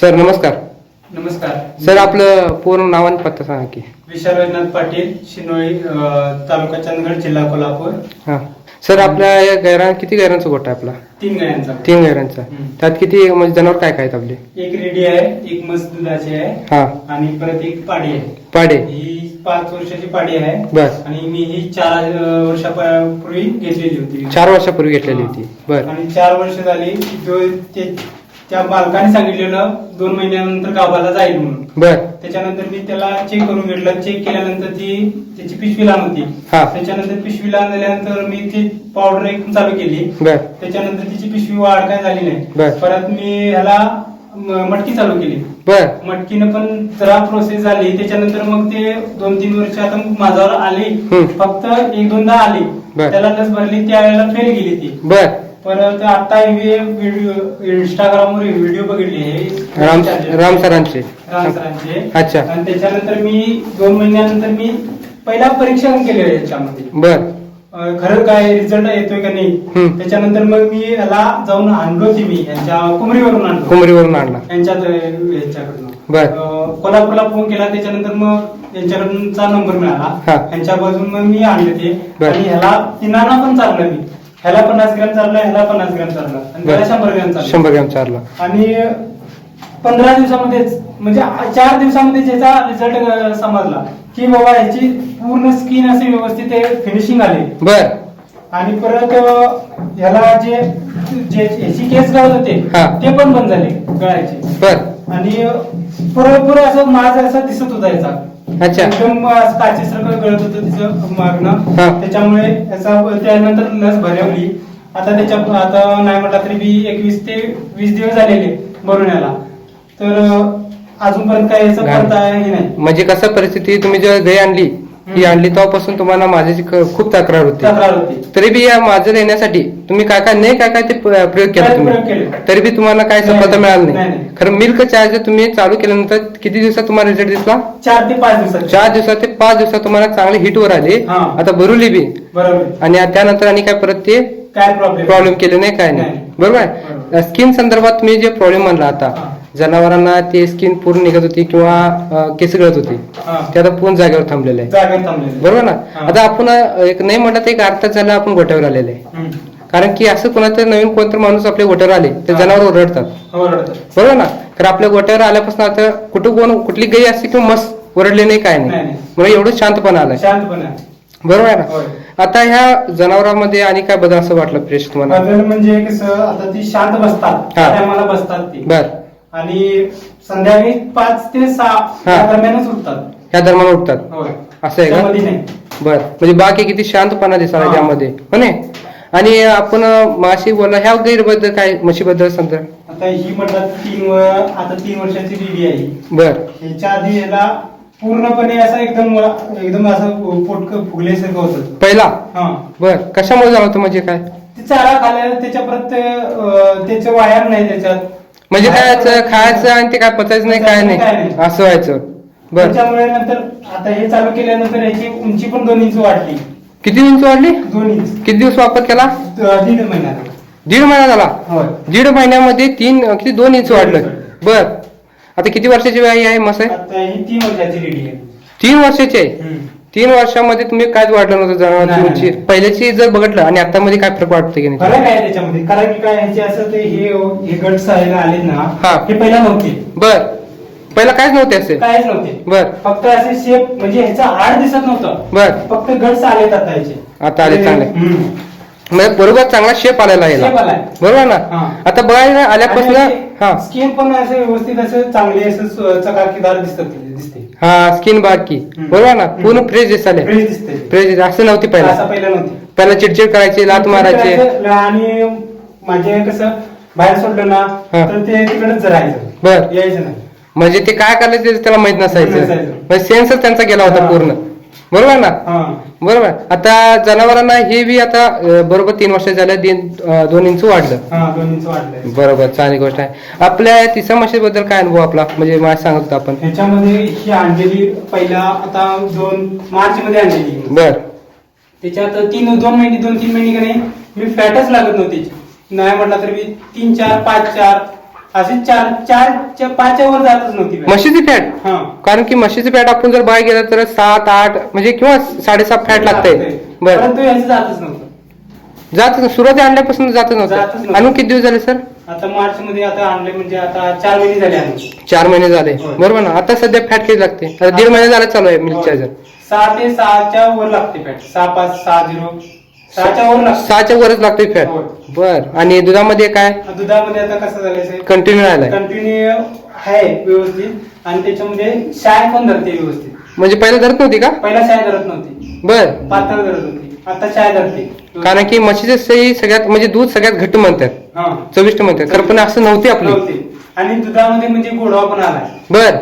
Sir नमस्कार. नमस्कार. Sir आपलं पूर्ण नाव आणि पत्ता सांगा की. विशाल वैद्यनाथ पाटील शिनोळी अं, तालुका चंदगड जिल्हा कोल्हापूर. हां. सर आपल्या या गैरान किती गैरांचा गोठा आहे आपला? तीन गायांचा तीन गैरांचा. हम्म. त्यात किती म्हणजे जनावर काय काय आहेत आपले? एक रेडी आहे एक मस्त दुधाची आहे. हां. आणि परत एक पाडी आहे. पाडे. ही पाच वर्षाची पाडी आहे. बस आणि मी ही चार अं, वर्षापूर्वी घेतलेली होती. चार वर्षापूर्वी घेतलेली होती. बर. आणि चार वर्ष झाली जो ते त्या बालकाने सांगितलेलं दोन महिन्यानंतर गावाला जाईल म्हणून. बर. त्याच्यानंतर मी त्याला चेक करून घेतलं. चेक केल्यानंतर ती त्याची पिशवी लहान होती. हा. त्याच्यानंतर पिशवी लहान झाल्यानंतर मी ती पावडर एक चालू केली. बर. त्याच्यानंतर तिची पिशवी वाढ काय झाली बर. नाही परत मी ह्याला म- मटकी चालू केली. बर. मटकीनं पण जरा प्रोसेस झाली. त्याच्यानंतर मग ते दोन तीन वर्ष आता माझ्यावर आली. हम्म. फक्त एक दोनदा आली. बर. त्याला लस भरली. त्यावेळेला फेल गेली ती. बर. परत आता व्हिडिओ इंस्टाग्रामवर व्हिडिओ बघितले राम राम सरांचे. राम सरांचे. अच्छा. आणि त्याच्यानंतर मी दोन महिन्यानंतर मी पहिला परीक्षण केले याच्यामध्ये. बर. खरं काय रिझल्ट येतोय का नाही. त्याच्यानंतर मग मी याला जाऊन आणलो होती मी यांच्या कुमरीवरून आणलो. कुमरीवरून आणला. यांच्याकडनं. अं, कोल्हापूरला फोन केला त्याच्यानंतर मग यांच्याकडूनचा नंबर मिळाला. यांच्या बाजून मग मी आणले ते. आणि ह्याला तिनांना पण चाललं मी. ह्याला पन्नास ग्रॅम चाललं ह्याला पन्नास ग्रॅम चाललं. आणि त्याला शंभर ग्रॅम चाललं. शंभर ग्रॅम चारला आणि पंधरा दिवसामध्येच म्हणजे चार दिवसामध्ये ज्याचा रिझल्ट समजला की बाबा याची पूर्ण स्किन अशी व्यवस्थित फिनिशिंग आली. बर. आणि परत ह्याला जे जे याची केस गळत होते हा. ते पण बंद झाले गळायचे. बर. आणि पुरेपूर असं माझ असं दिसत होता याचा. अच्छा. एकदम काचेसारखं गळत होतं तिचं मागणं. त्याच्यामुळे याचा त्यानंतर लस भरवली. आता त्याच्या आता नाही म्हटलं तरी बी एकवीस ते वीस दिवस झालेले भरून याला तर अजूनपर्यंत काय याचं. पडता हे नाही. म्हणजे कसं परिस्थिती तुम्ही जेव्हा गाय आणली ही. आणली तेव्हापासून तुम्हाला माझ्याची क- खूप तक्रार होती तक्रार होती तरी बी या माझं देण्यासाठी तुम्ही काय काय नाही काय काय ते प- प्रयोग केला काय तुम्ही केले? तरी बी तुम्हाला काय नाही, सफलता मिळाली नाही, नाही नाही. खरं मिल्क चार्ज तुम्ही चालू केल्यानंतर किती दिवसात तुम्हाला रिझल्ट दिसला चार ते पाच दिवसात चार दिवसात ते पाच दिवसात तुम्हाला चांगले हिट वर आले हा. आता भरुली बी बरोबर आणि त्यानंतर आणि काय परत ते काय प्रॉब्लेम प्रॉब्लेम केले नाही काय नाही नाही. बरोबर आहे बरोबर. स्किन संदर्भात तुम्ही जे प्रॉब्लेम म्हणला आता हा. जनावरांना ते स्किन पूर्ण निघत होती किंवा केस गळत होती हा. ते आता पूर्ण जागेवर थांबलेले आहे जागेवर थांबलेले बरोबर ना हा. आता आपण अं, एक नाही म्हटलं तर एक अर्धा झाला आपण गोट्यावर आलेले आहे हम्म. कारण की असं कोणाचं नवीन कोणतं माणूस आपल्या गोट्यावर आले ते हा. जनावर ओरडतात रडतं. बरोबर ना तर आपल्या गोट्यावर आल्यापासून आता कुठं कोण कुठली गाई असते किंवा मस्त ओरडले नाही काय नाही, नाही नाही. म्हणजे एवढं शांतपणा आलाय शांतपणे बरोबर आहे होय. ना आता ह्या जनावरांमध्ये आणि काय बदल असं वाटलं फ्रेश तुम्हाला बदल म्हणजे कसं आता ती शांत बसतात हा. टायमाला बसतात ती बर आणि संध्याकाळी पाच ते सहा. या दरम्यानच उठतात. ह्या दरम्यान उठतात. होय. असं आहे का? त्यामध्ये नाही. बर. म्हणजे बाकी किती शांतपणा दिसला हा. त्यामध्ये हो ने आणि आपण अं, माशी बोलला ह्या गैरबद्दल काय म्हशीबद्दल समजा आता ही म्हणतात तीन व आता तीन वर्षाची डीडी आहे. बर. ह्याच्या आधी याला पूर्णपणे असं एकदम एकदम असं पोटक फुगल्यासारखं होतं. पहिला? हा. बर. कशामुळे झालं होतं म्हणजे काय? ते चारा खाल्ल्यावर त्याच्या परत अं, त्याचं वायर नाही त्याच्यात. म्हणजे काय याचं? खायचं आणि ते काय पचायचं नाही काय नाही. असं व्हायचं. बर. त्याच्यामुळे नंतर आता हे चालू केल्यानंतर याची उंची पण दोन इंच वाढली. किती इंच वाढली? दोन इंच. किती दिवस वापर केला? दीड महिन्यात दीड महिना झाला? होय. दीड महिन्यामध्ये तीन किती दोन इंच वाढलं. बर. आता किती वर्षाची आई आहे मस आहे? आता ही तीन वर्षाची रेडी आहे. तीन वर्षाची आहे? तीन वर्षामध्ये तुम्ही कायच वाढलं नव्हतं जनावरांची नाही, नाही. पहिल्याची जर बघितलं आणि आता मध्ये काय फरक वाटतं की नाही फरक आहे त्याच्यामध्ये कारण की काय ह्याचे असं ते हे हे गट्स आहे ना हा. हे पहिला नव्हते बर पहिला कायच नव्हते असे कायच नव्हते बर फक्त असे शेप म्हणजे ह्याचा आड दिसत नव्हतं बर फक्त गट्स आलेत आता ह्याचे आता आले चांगले. हम्म. म्हणजे बरोबर चांगला शेप आलेला आहे Shape याला. आलाय. बरोबर ना हा. आता बघायला आल्यापासून हा. स्किन पण असं व्यवस्थित असं चांगली असं स- चकाकीदार दिसत दिसते. हा स्किन बाकी हम्म. बरोबर ना? पूर्ण. फ्रेश दिसाले फ्रेश दिसते. फ्रेश असं नव्हती असं पहिला पहिलं नव्हती. पहिला चिडचिड करायची लात मारायचे. आणि म्हणजे कसं बाहेर सोडलं ना हा. तर ते तिकडेच राहायचं बर. यायचं नाही. म्हणजे ते काय करायचं ते त्याला माहीत नसायचं. नसायचं. म्हणजे सेन्सच त्यांचा गेला होता हा. पूर्ण. बरोबर ना? हा. बरोबर. आता जनावरांना हे बी आता अं, बरोबर तीन वर्ष अं, दोन इंच वाढलं. हा दोन इंच वाढलंय. बरोबर चांगली गोष्ट आहे. आपल्या तिसऱ्या म्हशीबद्दल काय अनुभव आपला? म्हणजे मला सांगत होता आपण. ह्याच्यामध्ये ही आणलेली पहिला आता दोन मार्च मध्ये आणलेली. बर. त्याच्यात तीन दोन महिने दोन तीन महिने का नाही मी फॅटच लागत नव्हती. नाही म्हटलं तर मी तीन चार पाच चार अशी चार चार पाचच्या वर जातच नव्हती फॅट. म्हशीची फॅट? हा. कारण की म्हशीचं फॅट आपण जर बाय गेलं तर सात आठ म्हणजे किंवा साडेसात फॅट लागतंय. बर. परंतु यांचं जातच नव्हतं. जात सुरुवाती आणल्यापासून जातच जातच नव्हतं. नव्हतं. आणून किती दिवस झाले सर? आता मार्च मध्ये आता आणले म्हणजे आता चार महिने झाले चार महिने झाले. होय. बरोबर ना? आता सध्या फॅट किती लागते? आता दीड महिने झाला चालू आहे मिल्क चार्जर सहा ते सहाच्या वर लागते फॅट. सहा पाच सहा झिरो. सहाच्या वर लागते सहाच्या वरच लागते फॅट. होय. बर. आणि दुधामध्ये काय? दुधामध्ये आता कसं झालंय कंटिन्यू राहिलाय. कंटिन्यू आहे व्यवस्थित. आणि त्याच्यामध्ये शाय पण धरते व्यवस्थित. म्हणजे पहिला धरत नव्हती का? पहिला शाय धरत नव्हती. बर. पातळ धरत होती. आता शाय धरते. कारण की म्हशीचे सगळ्यात म्हणजे दूध सगळ्यात घट्ट म्हणतात. हा. चविष्ट म्हणतात. खरं पण असं नव्हते आपले. नव्हते. आणि दुधामध्ये म्हणजे गोडवा पण आलाय. बर.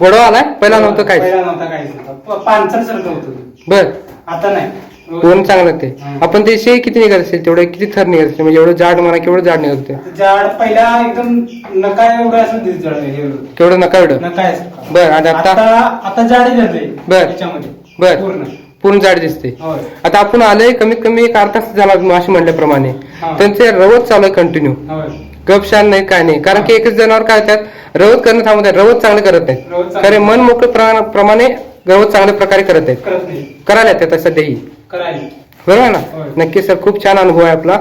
गोडवा आलाय? पहिला नव्हतं काय पहिला नव्हता काहीच. नव्हता प- पानसर सारखं होतं. बर. आता नाही. पूर्ण चांगलं ते हं. आपण ते शेळी किती निघत असेल तेवढे किती थर निघत असेल? म्हणजे एवढं जाड म्हणा केवढं जाड निघत ते झाड पहिला एकदम नका एवढं असं दिस झाड हे होतं. केवढं नका एवढं? नका आहे सारखं. बर आणि आता? आता आता जाडी धरले बर. त्याच्यामध्ये. बर. पूर्ण. पूर्ण जाड दिसते होय. आता आपण आलोय कमीत कमी एक अर्धा तास झाला माशी म्हणल्याप्रमाणे. हा. त्यांचे रवत चालू आहे कंटिन्यू होय. गपशान नाही काय नाही. कारण की एकच जनावर काय होतात रवत करणं थांबत आहेत रवत चांगलं करत रवत नाहीत चांगलं. खरे मन मोकळं प्रा- प्रमाणे रवत चांगल्या प्रकारे करत आहेत करत नाही. करायला येतात सध्याही करायला बरोबर आहे ना. नक्की सर खूप छान अनुभव आहे आपला.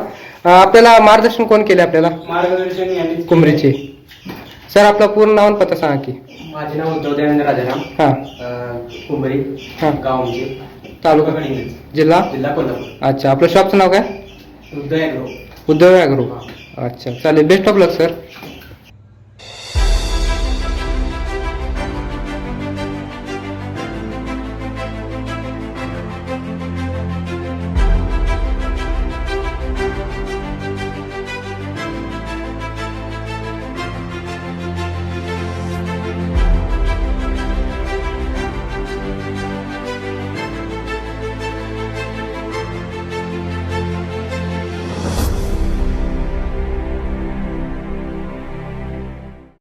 आपल्याला मार्गदर्शन कोण केले आपल्याला? मार्गदर्शन यांनी कुमरीचे सर आपला पूर्ण नाव आणि पत्ता सांगा की. माझे नाव उद्धव दयानंद राजाराम. हा. कुंभरी. हा. गाव आमचे तालुका? जिल्हा? जिल्हा कोल्हापूर. अच्छा आपलं शॉपचं नाव काय? उद्धव ॲग्रो उद्धव अच्छा चालेल. Best of luck sir